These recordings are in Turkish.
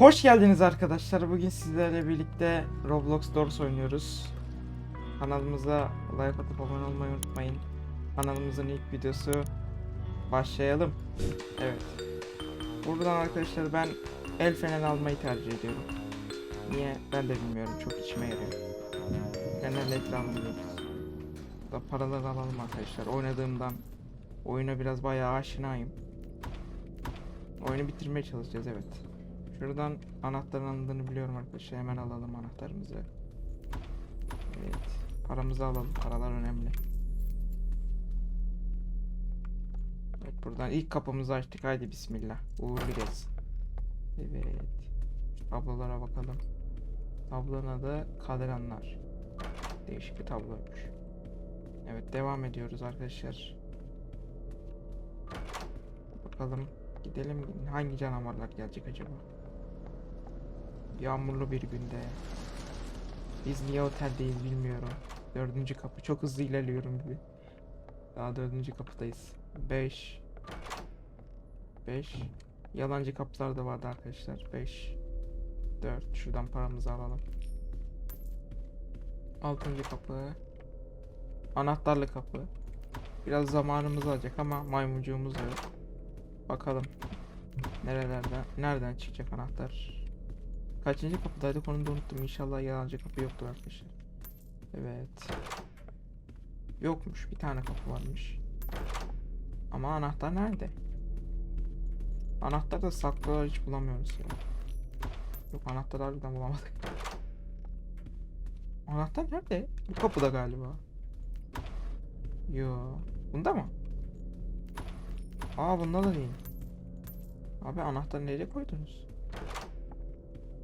Hoş geldiniz arkadaşlar. Bugün sizlerle birlikte Roblox Doors oynuyoruz. Kanalımıza like atıp abone olmayı unutmayın. Kanalımızın ilk videosu. Başlayalım. Evet. Buradan arkadaşlar ben el feneri almayı tercih ediyorum. Niye? Ben de bilmiyorum. Çok içime yarıyor. Genelde ekranlıyım. Da paraları alalım arkadaşlar. Oynadığımdan oyuna biraz bayağı aşinayım. Oyunu bitirmeye çalışacağız evet. Şuradan anahtarın alındığını biliyorum arkadaşlar. Hemen alalım anahtarımızı. Evet. Paramızı alalım. Paralar önemli. Evet buradan ilk kapımızı açtık. Haydi bismillah. Uğurlu gelsin. Evet. Tablolara bakalım. Tablonun adı Kadranlar. Değişik bir tabloymuş. Evet devam ediyoruz arkadaşlar. Bakalım gidelim hangi canavarlar gelecek acaba? Yağmurlu bir günde. Biz niye oteldeyiz bilmiyorum. Dördüncü kapı çok hızlı ilerliyorum gibi. Daha dördüncü kapıdayız. 5 5 Yalancı kapılar da vardı arkadaşlar. 5 4 Şuradan paramızı alalım. Altıncı kapı. Anahtarlı kapı. Biraz zamanımız alacak ama maymuncuğumuz da yok. Bakalım. Nerelerden, nereden çıkacak anahtar? Kaçıncı kapıdaydık onu da unuttum. İnşallah yalancı kapı yoktur arkadaşlar. Evet. Yokmuş. Bir tane kapı varmış. Ama anahtar nerede? Anahtar da saklı hiç bulamıyoruz ya. Yok anahtar harbiden bulamadık. Anahtar nerede? Bu kapıda galiba. Yo. Bunda mı? Aa bunda da değil. Abi anahtarı nereye koydunuz?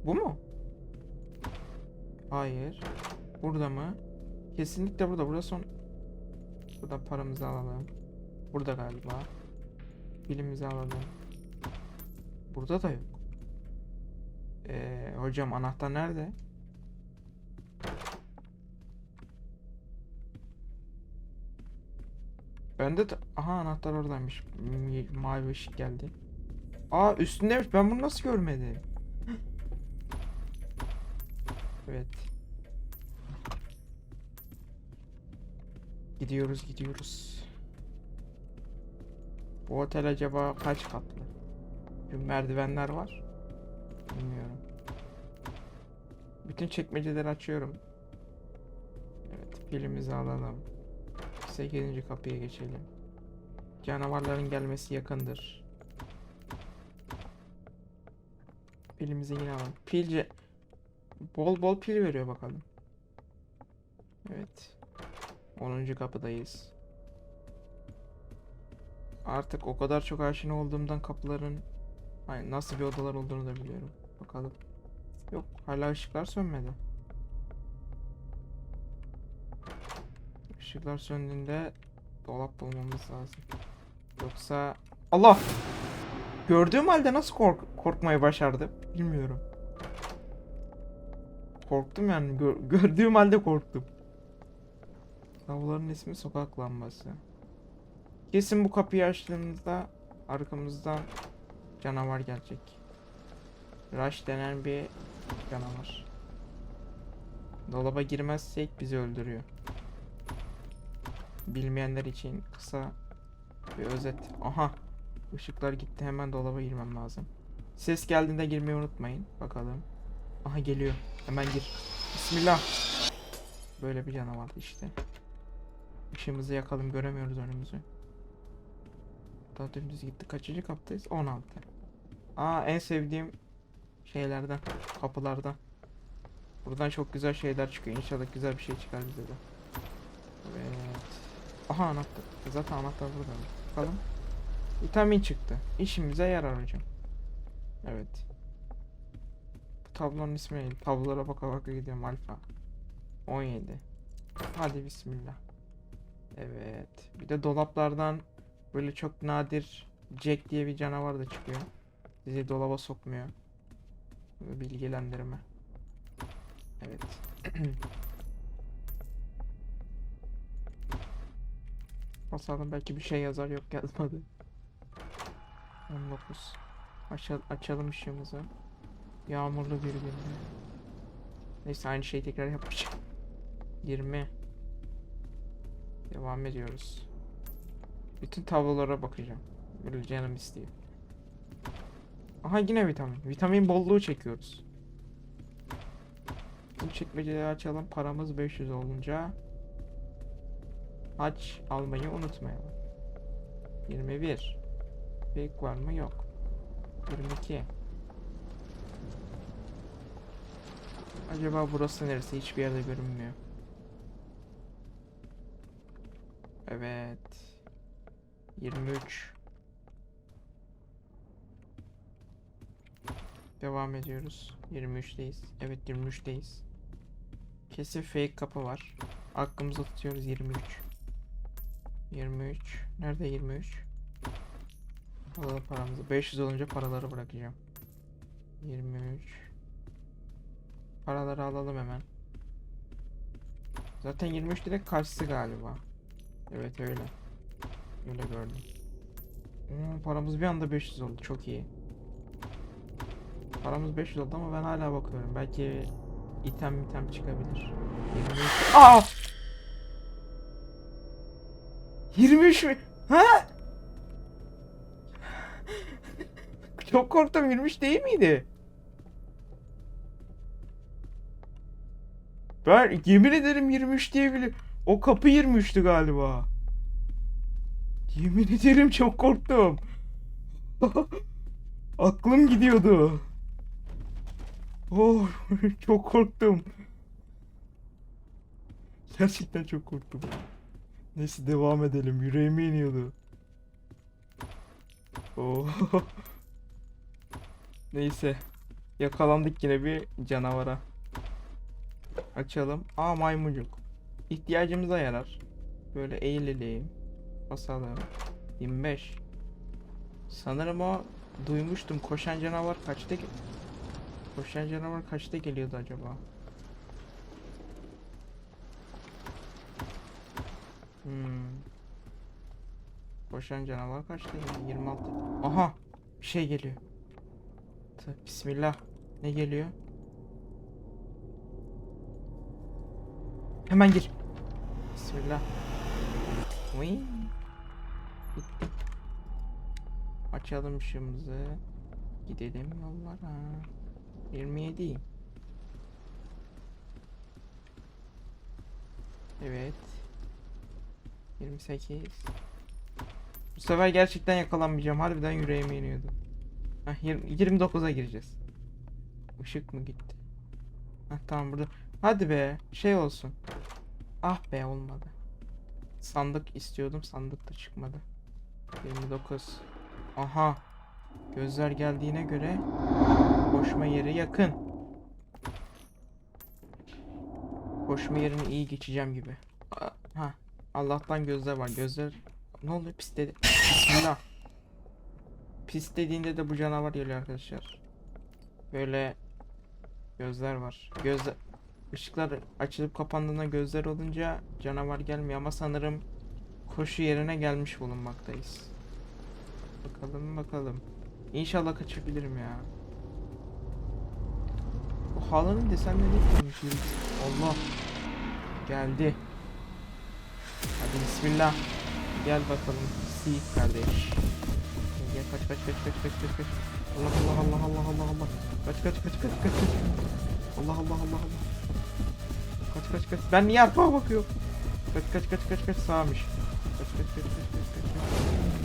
Bu mu? Hayır. Burada mı? Kesinlikle burada. Burada son... Buradan paramızı alalım. Burada galiba. Bilimizi alalım. Burada da yok. Ee, hocam anahtar nerede? Bende de... Aha anahtar oradaymış. Mavi ışık geldi. Aa üstündeymiş. Ben bunu nasıl görmedim? Evet. Gidiyoruz gidiyoruz. Bu otel acaba kaç katlı? Bir merdivenler var. Bilmiyorum. Bütün çekmeceleri açıyorum. Evet pilimizi alalım. 8. kapıya geçelim. Canavarların gelmesi yakındır. Pilimizi yine alalım. Pilce bol bol pil veriyor bakalım. Evet. 10. kapıdayız. Artık o kadar çok aşina olduğumdan kapıların ay, nasıl bir odalar olduğunu da biliyorum. Bakalım. Yok hala ışıklar sönmedi. Işıklar söndüğünde dolap bulmamız lazım. Yoksa Allah! Gördüğüm halde nasıl kork korkmayı başardım bilmiyorum. Korktum yani gör- gördüğüm halde korktum. Lavların ismi sokak lambası. Kesin bu kapıyı açtığımızda arkamızdan canavar gelecek. Rush denen bir canavar. Dolaba girmezsek bizi öldürüyor. Bilmeyenler için kısa bir özet. Aha. Işıklar gitti. Hemen dolaba girmem lazım. Ses geldiğinde girmeyi unutmayın. Bakalım. Aha geliyor. Hemen gir. Bismillah. Böyle bir canavar işte. Işığımızı yakalım. Göremiyoruz önümüzü. Daha gitti. Kaçıncı kaptayız? 16. Aa en sevdiğim şeylerden. Kapılardan. Buradan çok güzel şeyler çıkıyor. İnşallah güzel bir şey çıkar bize de. Evet. Aha anahtar. Zaten anahtar burada. Bakalım. Vitamin çıktı. İşimize yarar hocam. Evet. Tablonun ismi neydi? Tablolara baka baka gidiyorum alfa. 17. Hadi bismillah. Evet. Bir de dolaplardan böyle çok nadir Jack diye bir canavar da çıkıyor. Sizi dolaba sokmuyor. Bilgilendirme. Evet. Basalım belki bir şey yazar yok yazmadı. 19. Aşa- açalım ışığımızı. Yağmurlu bir günde. Neyse aynı şeyi tekrar yapmayacağım. 20. Devam ediyoruz. Bütün tablolara bakacağım. Böyle canım istiyor. Aha yine vitamin. Vitamin bolluğu çekiyoruz. Bu çekmeceleri açalım. Paramız 500 olunca aç almayı unutmayalım. 21. Fake var mı? Yok. 22. Acaba burası neresi? Hiçbir yerde görünmüyor. Evet. 23. Devam ediyoruz. 23'teyiz. Evet 23'teyiz. Kesin fake kapı var. Aklımızda tutuyoruz 23. 23. Nerede 23? Alalım paramızı. 500 olunca paraları bırakacağım. 23. Paraları alalım hemen. Zaten 23 direkt karşısı galiba. Evet öyle. Öyle gördüm. Hmm, paramız bir anda 500 oldu. Çok iyi. Paramız 500 oldu ama ben hala bakıyorum. Belki item item çıkabilir. 23. Aa! 23 mi? Ha? Çok korktum. 23 değil miydi? Ben yemin ederim 23 diye bile. O kapı 23'tü galiba. Yemin ederim çok korktum. Aklım gidiyordu. Oh çok korktum. Gerçekten çok korktum. Neyse devam edelim. Yüreğime iniyordu. Oh. Neyse. Yakalandık yine bir canavara. Açalım. Aa maymuncuk. İhtiyacımıza yarar. Böyle eğilelim. Basalım. 25. Sanırım o duymuştum. Koşan canavar kaçta Koşan canavar kaçta geliyordu acaba? Hmm. Koşan canavar kaçta geliyor? 26. Aha! Bir şey geliyor. Bismillah. Ne geliyor? Hemen gir. Bismillah. Uy. Açalım ışığımızı. Gidelim yollara. 27. Evet. 28. Bu sefer gerçekten yakalanmayacağım. Harbiden yüreğime iniyordu. Heh, yirmi- 29'a gireceğiz. Işık mı gitti? Heh, tamam burada. Hadi be. Şey olsun. Ah be olmadı. Sandık istiyordum. Sandık da çıkmadı. 29. Aha. Gözler geldiğine göre koşma yeri yakın. Koşma yerini iyi geçeceğim gibi. Ha. Allah'tan gözler var. Gözler ne oluyor pis dedi. Bismillah. Pis dediğinde de bu canavar geliyor arkadaşlar. Böyle gözler var. Gözler Işıklar açılıp kapandığında gözler olunca canavar gelmiyor ama sanırım koşu yerine gelmiş bulunmaktayız. Bakalım bakalım. İnşallah kaçabilirim ya. Bu halının desenleri koymuş? Allah. Geldi. Hadi bismillah. Gel bakalım. Seyit kardeş. Gel kaç kaç kaç kaç kaç kaç kaç. Allah Allah Allah Allah Allah Allah. Kaç kaç kaç kaç kaç kaç. Allah Allah Allah Allah. Kaç kaç kaç. Ben niye arkama bakıyorum? Kaç kaç kaç kaç kaç sağmış. Kaç kaç kaç kaç kaç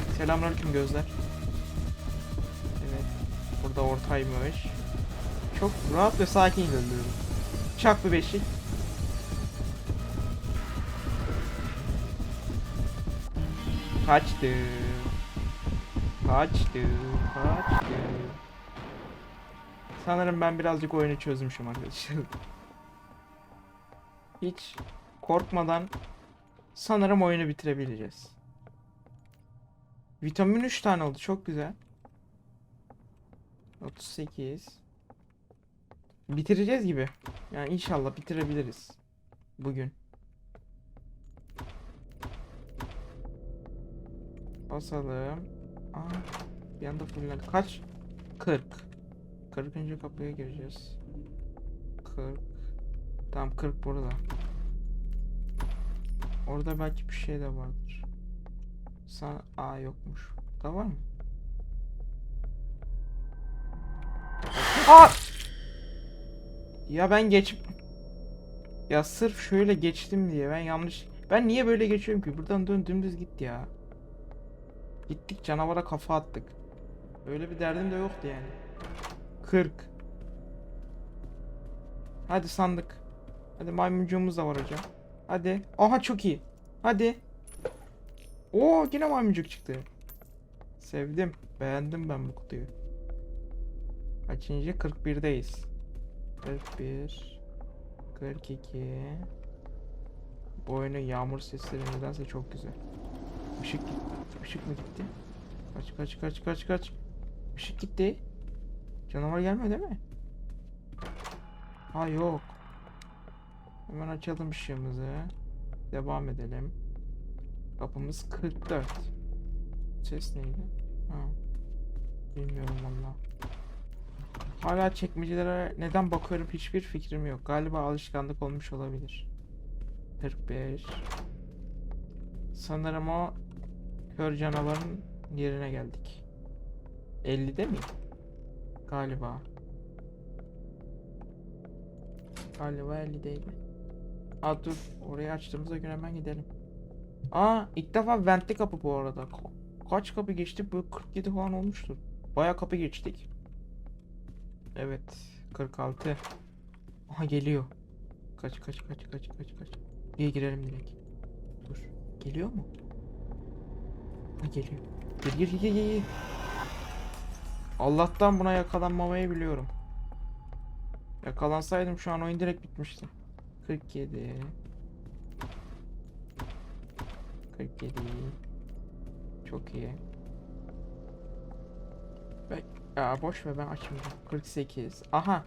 kaç. Selamünaleyküm gözler. Evet. Burada ortaymış. Çok rahat ve sakin ilerliyorum. Çak bir beşik. Kaçtı. Kaçtı. Kaçtı. Sanırım ben birazcık oyunu çözmüşüm arkadaşlar. Hiç korkmadan sanırım oyunu bitirebileceğiz. Vitamin 3 tane oldu. Çok güzel. 38. Bitireceğiz gibi. Yani inşallah bitirebiliriz. Bugün. Basalım. Aa, bir anda fullendi. Kaç? 40. 40. kapıya gireceğiz. 40. Tamam 40 burada. Orada belki bir şey de vardır. Sana Aa yokmuş. Da var mı? Aa! Ya ben geç Ya sırf şöyle geçtim diye ben yanlış Ben niye böyle geçiyorum ki? Buradan dön dümdüz git ya. Gittik canavara kafa attık. Öyle bir derdim de yoktu yani. 40. Hadi sandık. Hadi maymuncuğumuz da var hocam. Hadi. Aha çok iyi. Hadi. Oo yine maymuncuk çıktı. Sevdim. Beğendim ben bu kutuyu. Kaçıncı? 41'deyiz. 41 42 Bu oyunun yağmur sesleri nedense çok güzel. Işık gitti. Işık mı gitti? Kaç kaç kaç kaç kaç. Işık gitti. Canavar gelmedi değil mi? Ha yok. Hemen açalım ışığımızı. Devam edelim. Kapımız 44. Ses neydi? Ha. Bilmiyorum valla. Hala çekmecelere neden bakıyorum hiçbir fikrim yok. Galiba alışkanlık olmuş olabilir. 45. Sanırım o kör canavarın yerine geldik. 50'de mi? Galiba. Galiba 50'deydi. Aa dur. Orayı açtığımıza göre hemen gidelim. Aa ilk defa ventli kapı bu arada. Ka- kaç kapı geçtik? Böyle 47 falan olmuştur. Baya kapı geçtik. Evet. 46. Aha geliyor. Kaç kaç kaç kaç kaç kaç. Niye girelim direkt. Dur. Geliyor mu? Ha geliyor. Gir gir gir gir. Allah'tan buna yakalanmamayı biliyorum. Yakalansaydım şu an oyun direkt bitmişti. 47 47 Çok iyi. Bek ya boş ver ben açmayacağım. 48 Aha.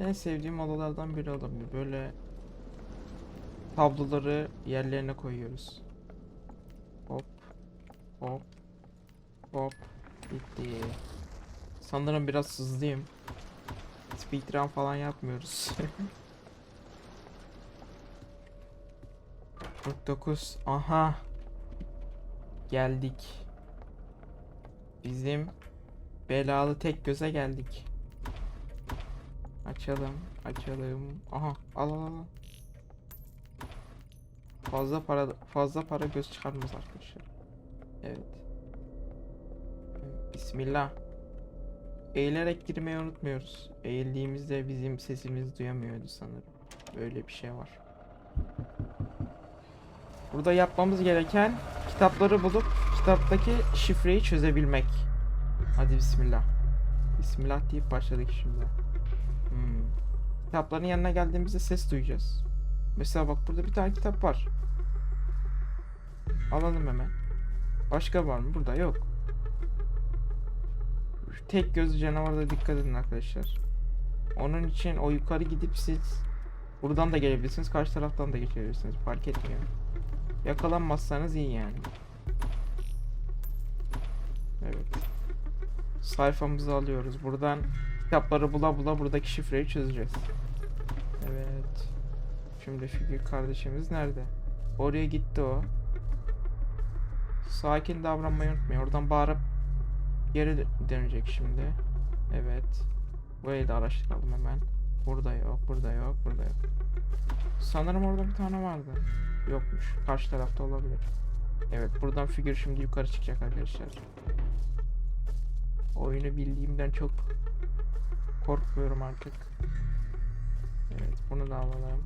En sevdiğim odalardan biri olabilir. Böyle tabloları yerlerine koyuyoruz. Hop. Hop. Hop. Bitti. Sanırım biraz Speedrun falan yapmıyoruz. 49. Aha. Geldik. Bizim belalı tek göze geldik. Açalım, açalım. Aha, al al al. Fazla para fazla para göz çıkarmaz arkadaşlar. Evet. Bismillah. Eğilerek girmeyi unutmuyoruz. Eğildiğimizde bizim sesimizi duyamıyordu sanırım. Böyle bir şey var. Burada yapmamız gereken kitapları bulup kitaptaki şifreyi çözebilmek. Hadi bismillah. Bismillah deyip başladık şimdi. Hmm. Kitapların yanına geldiğimizde ses duyacağız. Mesela bak burada bir tane kitap var. Alalım hemen. Başka var mı? Burada yok. Tek gözlü canavarda dikkat edin arkadaşlar. Onun için o yukarı gidip siz buradan da gelebilirsiniz. Karşı taraftan da geçebilirsiniz. Fark etmiyor. Yakalanmazsanız iyi yani. Evet. Sayfamızı alıyoruz. Buradan kitapları bula bula buradaki şifreyi çözeceğiz. Evet. Şimdi figür kardeşimiz nerede? Oraya gitti o. Sakin davranmayı unutmayın. Oradan bağırıp geri dö- dönecek şimdi. Evet. Burayı da araştıralım hemen. Burada yok, burada yok, burada yok. Sanırım orada bir tane vardı. Yokmuş. Karşı tarafta olabilir. Evet buradan figür şimdi yukarı çıkacak arkadaşlar. Oyunu bildiğimden çok korkmuyorum artık. Evet bunu da alalım.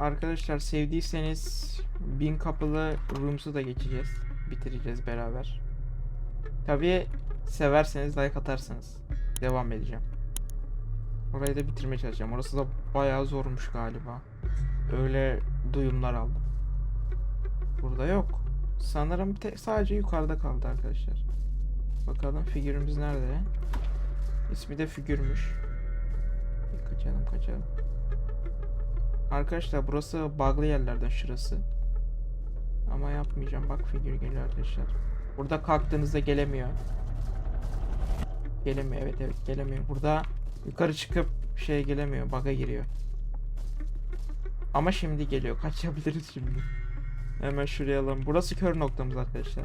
Arkadaşlar sevdiyseniz bin kapılı Rooms'u da geçeceğiz. Bitireceğiz beraber. Tabii severseniz like atarsanız devam edeceğim. Orayı da bitirmeye çalışacağım. Orası da bayağı zormuş galiba. Öyle duyumlar aldım. Burada yok. Sanırım sadece yukarıda kaldı arkadaşlar. Bakalım figürümüz nerede? İsmi de figürmüş. Kaçalım kaçalım. Arkadaşlar burası bug'lı yerlerden şurası. Ama yapmayacağım. Bak figür geliyor arkadaşlar. Burada kalktığınızda gelemiyor. Gelemiyor evet evet gelemiyor. Burada yukarı çıkıp şey gelemiyor. Bug'a giriyor. Ama şimdi geliyor. Kaçabiliriz şimdi. Hemen şuraya alalım. Burası kör noktamız arkadaşlar.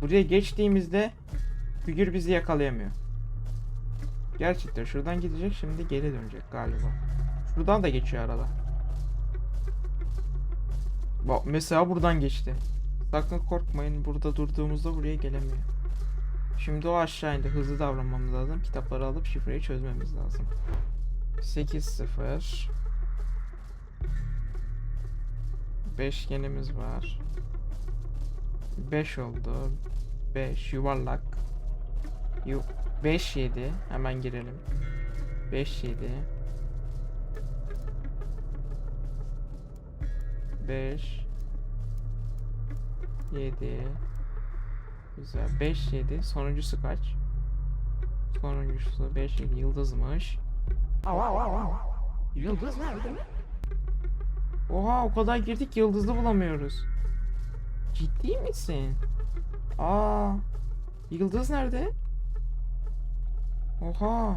Buraya geçtiğimizde figür bizi yakalayamıyor. Gerçekten şuradan gidecek şimdi geri dönecek galiba. Şuradan da geçiyor arada. Bak mesela buradan geçti. Sakın korkmayın burada durduğumuzda buraya gelemiyor. Şimdi o aşağı indi. Hızlı davranmamız lazım. Kitapları alıp şifreyi çözmemiz lazım. 8-0 Beşgenimiz var. 5 oldu. 5 yuvarlak. Yu 5 7 hemen girelim. 5 7 5 7 Güzel. 5 7 sonuncusu kaç? Sonuncusu 5 7 yıldızmış. Yıldız nerede? Oha o kadar girdik yıldızlı bulamıyoruz. Ciddi misin? Aa, yıldız nerede? Oha.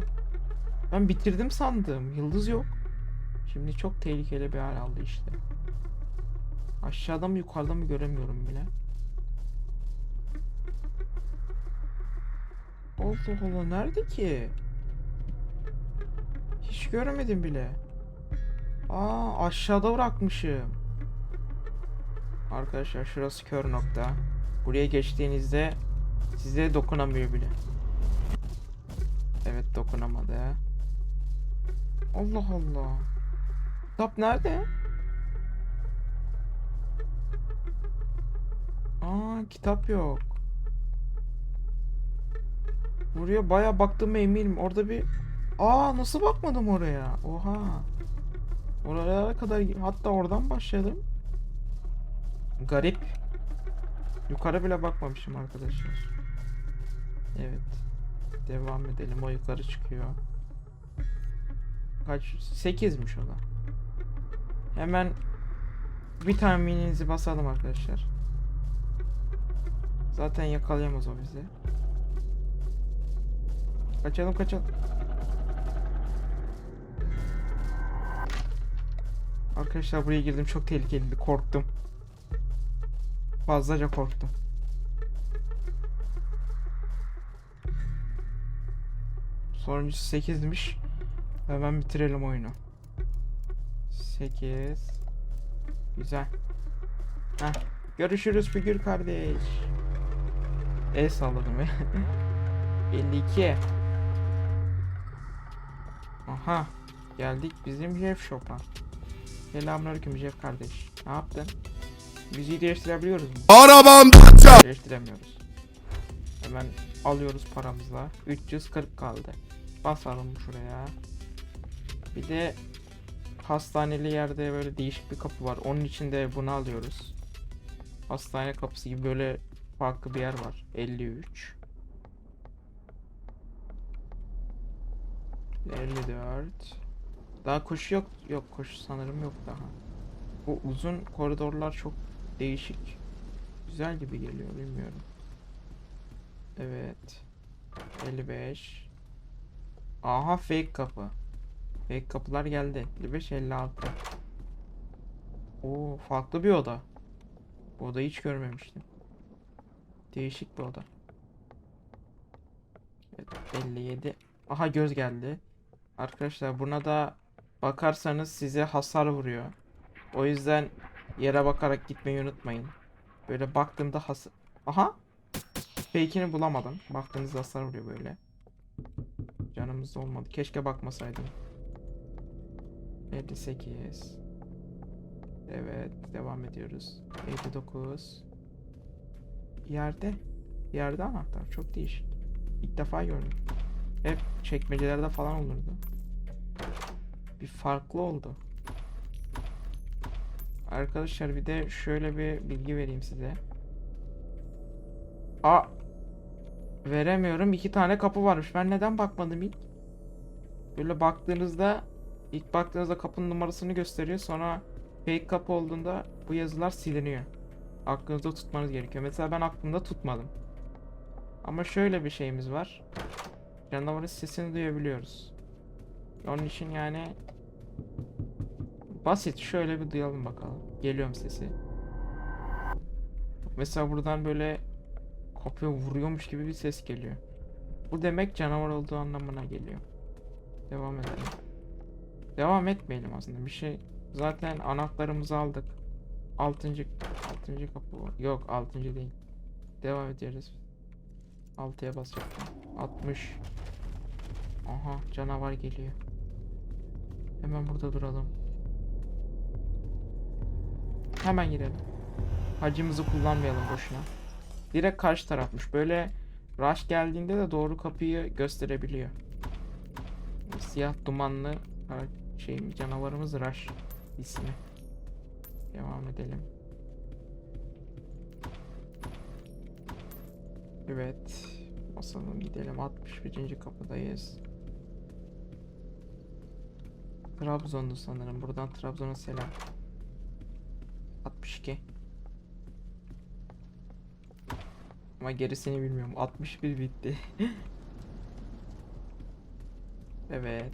Ben bitirdim sandım. Yıldız yok. Şimdi çok tehlikeli bir hal aldı işte. Aşağıda mı yukarıda mı göremiyorum bile. Allah Allah nerede ki? Hiç göremedim bile. Aa aşağıda bırakmışım. Arkadaşlar şurası kör nokta. Buraya geçtiğinizde size dokunamıyor bile. Evet dokunamadı. Allah Allah. Kitap nerede? Aa kitap yok. Buraya baya baktığıma eminim. Orada bir... Aa nasıl bakmadım oraya? Oha. Oralara kadar hatta oradan başladım. Garip. Yukarı bile bakmamışım arkadaşlar. Evet. Devam edelim. O yukarı çıkıyor. Kaç? 8'miş o da. Hemen bir tahmininizi basalım arkadaşlar. Zaten yakalayamaz o bizi. Kaçalım kaçalım. Arkadaşlar buraya girdim çok tehlikeliydi korktum. Fazlaca korktum. Sonuncusu 8'miş. Hemen bitirelim oyunu. 8 Güzel. Heh. Görüşürüz figür kardeş. El salladım ya. 52 Aha. Geldik bizim Jeff Shop'a. Selamünaleyküm Jeff kardeş. Ne yaptın? Müziği değiştirebiliyoruz mu? Arabam Değiştiremiyoruz. Hemen alıyoruz paramızla. 340 kaldı. Basalım şuraya. Bir de hastaneli yerde böyle değişik bir kapı var. Onun için de bunu alıyoruz. Hastane kapısı gibi böyle farklı bir yer var. 53 54 Daha koşu yok. Yok koşu sanırım yok daha. Bu uzun koridorlar çok değişik. Güzel gibi geliyor bilmiyorum. Evet. 55. Aha fake kapı. Fake kapılar geldi. 55 56. Oo farklı bir oda. Bu odayı hiç görmemiştim. Değişik bir oda. Evet 57. Aha göz geldi. Arkadaşlar buna da bakarsanız size hasar vuruyor. O yüzden yere bakarak gitmeyi unutmayın. Böyle baktığımda has... Aha! Fake'ini bulamadım. Baktığınızda hasar vuruyor böyle. Canımız olmadı. Keşke bakmasaydım. 58 Evet. Devam ediyoruz. 59 Yerde. Yerde anahtar. Çok değişik. İlk defa gördüm. Hep çekmecelerde falan olurdu. Bir farklı oldu. Arkadaşlar bir de şöyle bir bilgi vereyim size. A veremiyorum. İki tane kapı varmış. Ben neden bakmadım ilk? Böyle baktığınızda ilk baktığınızda kapının numarasını gösteriyor. Sonra fake kapı olduğunda bu yazılar siliniyor. Aklınızda tutmanız gerekiyor. Mesela ben aklımda tutmadım. Ama şöyle bir şeyimiz var. Canavarın sesini duyabiliyoruz. Onun için yani basit şöyle bir duyalım bakalım. Geliyorum sesi. Mesela buradan böyle kapıya vuruyormuş gibi bir ses geliyor. Bu demek canavar olduğu anlamına geliyor. Devam edelim. Devam etmeyelim aslında. Bir şey zaten anahtarımızı aldık. Altıncı, altıncı kapı var. Yok altıncı değil. Devam ediyoruz. 6'ya basacaktım. 60. Aha canavar geliyor. Hemen burada duralım. Hemen girelim. Hacımızı kullanmayalım boşuna. Direkt karşı tarafmış. Böyle rush geldiğinde de doğru kapıyı gösterebiliyor. Siyah dumanlı şey canavarımız rush ismi. Devam edelim. Evet. Basalım gidelim. 61. kapıdayız. Trabzon'du sanırım. Buradan Trabzon'a selam. 62. Ama gerisini bilmiyorum. 61 bitti. evet.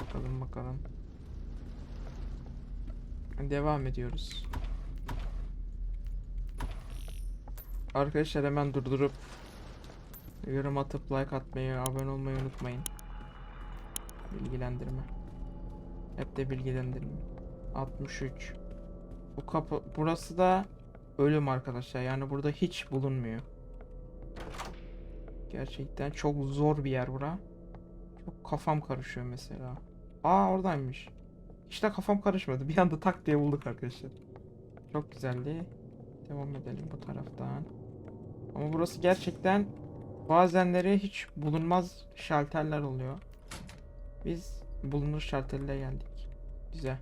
Bakalım bakalım. Devam ediyoruz. Arkadaşlar hemen durdurup yorum atıp like atmayı, abone olmayı unutmayın. Bilgilendirme. Hep de bilgilendirme. 63. Bu kapı burası da ölüm arkadaşlar. Yani burada hiç bulunmuyor. Gerçekten çok zor bir yer bura. Çok kafam karışıyor mesela. Aa oradaymış. İşte kafam karışmadı. Bir anda tak diye bulduk arkadaşlar. Çok güzeldi. Devam edelim bu taraftan. Ama burası gerçekten bazenleri hiç bulunmaz şalterler oluyor. Biz bulunur şalterlere geldik. Güzel.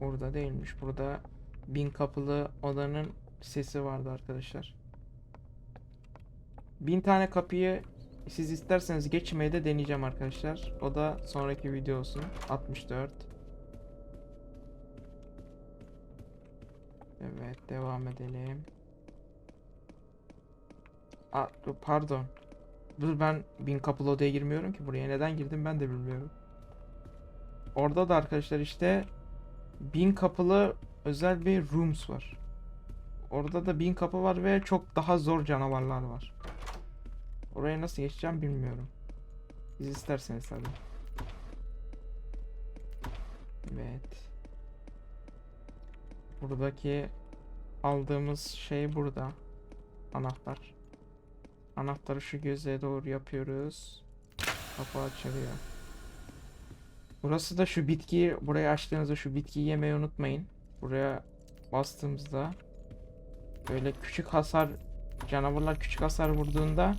Burada değilmiş. Burada bin kapılı odanın sesi vardı arkadaşlar. Bin tane kapıyı siz isterseniz geçmeyi de deneyeceğim arkadaşlar. O da sonraki video olsun. 64. Evet devam edelim. Aa, pardon. Dur ben bin kapılı odaya girmiyorum ki buraya. Neden girdim ben de bilmiyorum. Orada da arkadaşlar işte bin kapılı özel bir rooms var. Orada da bin kapı var ve çok daha zor canavarlar var. Oraya nasıl geçeceğim bilmiyorum. Siz isterseniz tabii. Evet. Buradaki aldığımız şey burada. Anahtar. Anahtarı şu göze doğru yapıyoruz. Kapı açılıyor. Burası da şu bitkiyi buraya açtığınızda şu bitkiyi yemeyi unutmayın. Buraya bastığımızda böyle küçük hasar canavarlar küçük hasar vurduğunda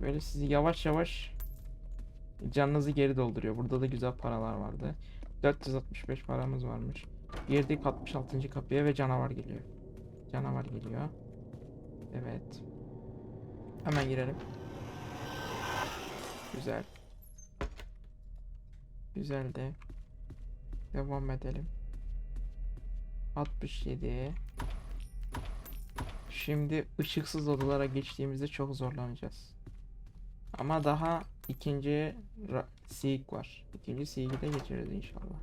böyle sizi yavaş yavaş canınızı geri dolduruyor. Burada da güzel paralar vardı. 465 paramız varmış. Girdik 66. kapıya ve canavar geliyor. Canavar geliyor. Evet. Hemen girelim. Güzel. Güzeldi. Devam edelim. 67. Şimdi ışıksız odalara geçtiğimizde çok zorlanacağız. Ama daha ikinci Seek var. İkinci Seek'i de geçeriz inşallah.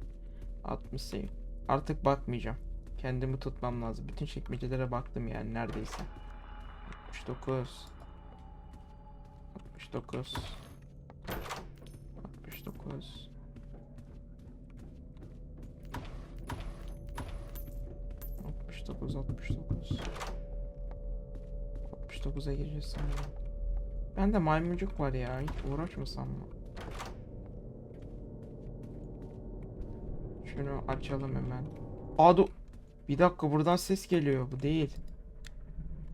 68. Artık bakmayacağım. Kendimi tutmam lazım. Bütün çekmecelere baktım yani neredeyse. 69. 69. 69. 69 69 69'a gireceğiz sanırım. Ben de maymuncuk var ya. Hiç uğraşmasam mı? Şunu açalım hemen. Adu. Bir dakika buradan ses geliyor. Bu değil.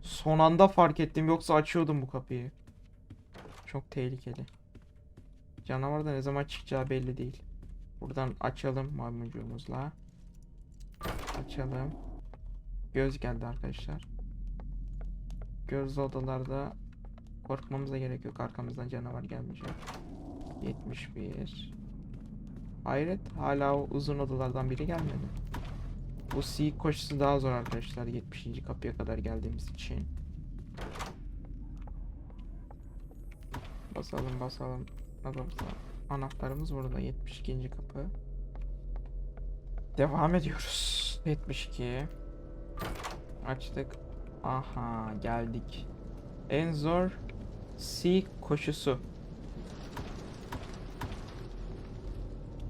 Son anda fark ettim yoksa açıyordum bu kapıyı. Çok tehlikeli. Canavar da ne zaman çıkacağı belli değil. Buradan açalım maymuncuğumuzla. Açalım. Göz geldi arkadaşlar. Gözlü odalarda korkmamıza gerek yok. Arkamızdan canavar gelmeyecek. 71. Hayret hala o uzun odalardan biri gelmedi. Bu C koşusu daha zor arkadaşlar 70. kapıya kadar geldiğimiz için. Basalım basalım. Adamsa anahtarımız burada 72. kapı. Devam ediyoruz. 72. Açtık. Aha geldik. En zor C koşusu.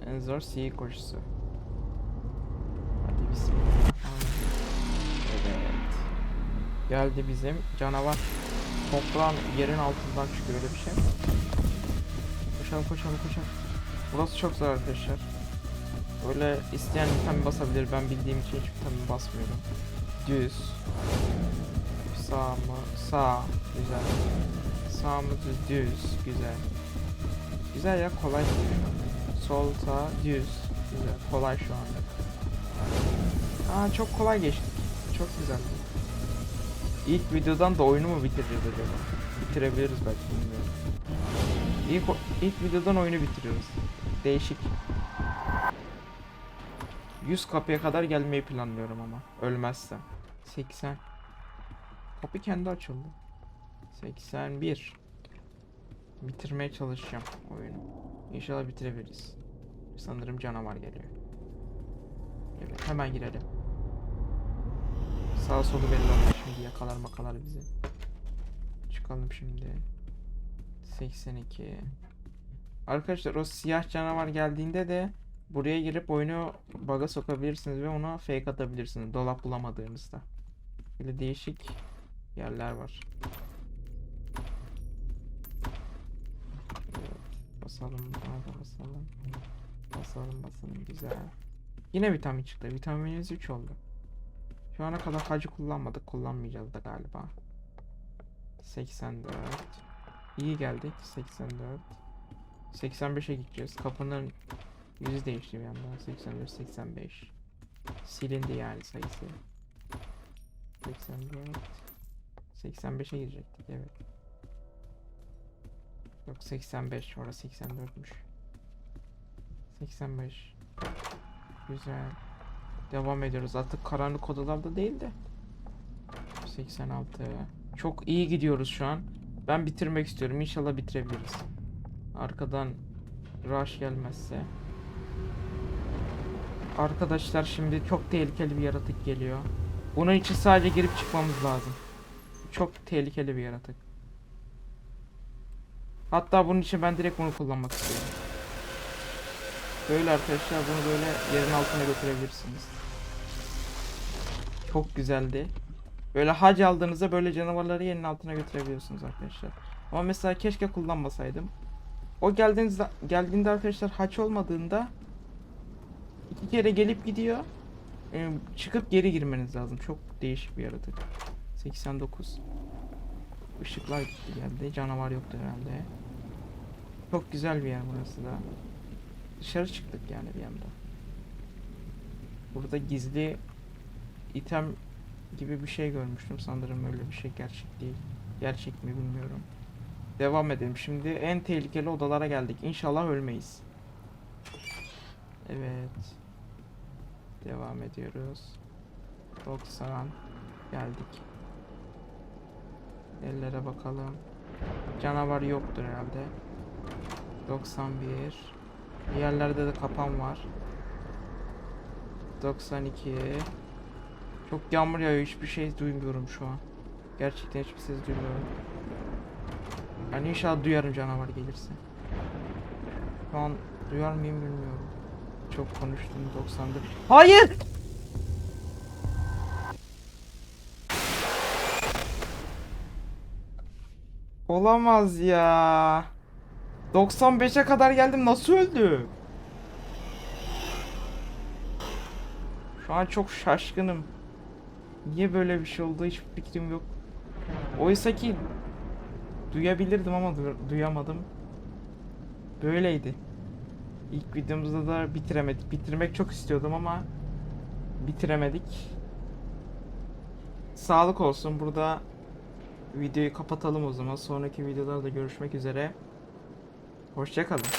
En zor C koşusu. Hadi bismillah. Evet. Geldi bizim canavar. Toprağın yerin altından çıkıyor öyle bir şey. Koşalım koşalım koşalım. Burası çok zor arkadaşlar. Böyle isteyen item basabilir. Ben bildiğim için hiç item basmıyorum. Düz. Sağ mı? Sağ. Güzel. Sağ mı düz? Güzel. Güzel ya kolay gidiyor. Sol sağ düz. Güzel. Kolay şu anda. Aa çok kolay geçti. Çok güzeldi. İlk videodan da oyunu mu bitireceğiz acaba? Bitirebiliriz belki bilmiyorum. İlk, ilk videodan oyunu bitiriyoruz. Değişik. 100 kapıya kadar gelmeyi planlıyorum ama. Ölmezsem. 80. Kapı kendi açıldı. 81. Bitirmeye çalışacağım oyunu. İnşallah bitirebiliriz. Sanırım canavar geliyor. Evet hemen girelim. Sağ solu belli olmuş şimdi yakalar makalar bizi. Çıkalım şimdi. 82. Arkadaşlar o siyah canavar geldiğinde de buraya girip oyunu bug'a sokabilirsiniz ve ona fake atabilirsiniz dolap bulamadığınızda. Böyle değişik yerler var. Basalım daha da basalım. Basalım basalım güzel. Yine vitamin çıktı. Vitaminimiz 3 oldu. Şu ana kadar hacı kullanmadık. Kullanmayacağız da galiba. 84. İyi geldik. 84. 85'e gideceğiz. Kapının yüzü değişti bir anda. 84, 85. Silindi yani sayısı. 84. 85'e girecektik evet. Yok 85 orası 84'müş. 85. Güzel. Devam ediyoruz. Artık karanlık odalarda değil de. 86. Çok iyi gidiyoruz şu an. Ben bitirmek istiyorum. İnşallah bitirebiliriz. Arkadan rush gelmezse. Arkadaşlar şimdi çok tehlikeli bir yaratık geliyor. Bunun için sadece girip çıkmamız lazım. Çok tehlikeli bir yaratık. Hatta bunun için ben direkt bunu kullanmak istiyorum. Böyle arkadaşlar bunu böyle yerin altına götürebilirsiniz. Çok güzeldi. Böyle hac aldığınızda böyle canavarları yerin altına götürebiliyorsunuz arkadaşlar. Ama mesela keşke kullanmasaydım. O geldiğinizde geldiğinde arkadaşlar haç olmadığında iki kere gelip gidiyor. Ee, çıkıp geri girmeniz lazım. Çok değişik bir yaratık. 89. Işıklar gitti geldi. Canavar yoktu herhalde. Çok güzel bir yer burası da. Dışarı çıktık yani bir anda. Burada gizli item gibi bir şey görmüştüm. Sanırım öyle bir şey gerçek değil. Gerçek mi bilmiyorum. Devam edelim. Şimdi en tehlikeli odalara geldik. İnşallah ölmeyiz. Evet. Devam ediyoruz. 90 geldik. Ellere bakalım. Canavar yoktur herhalde. 91 Yerlerde de kapan var. 92 Çok yağmur yağıyor. Hiçbir şey duymuyorum şu an. Gerçekten hiçbir ses duymuyorum. Yani inşallah duyarım canavar gelirse. Şu an duyar mıyım bilmiyorum. Çok konuştum 94. Hayır! Olamaz ya. 95'e kadar geldim nasıl öldü? Şu an çok şaşkınım. Niye böyle bir şey oldu hiç fikrim yok. Oysa ki duyabilirdim ama du- duyamadım. Böyleydi. İlk videomuzda da bitiremedik. Bitirmek çok istiyordum ama bitiremedik. Sağlık olsun. Burada videoyu kapatalım o zaman. Sonraki videolarda görüşmek üzere. Hoşçakalın.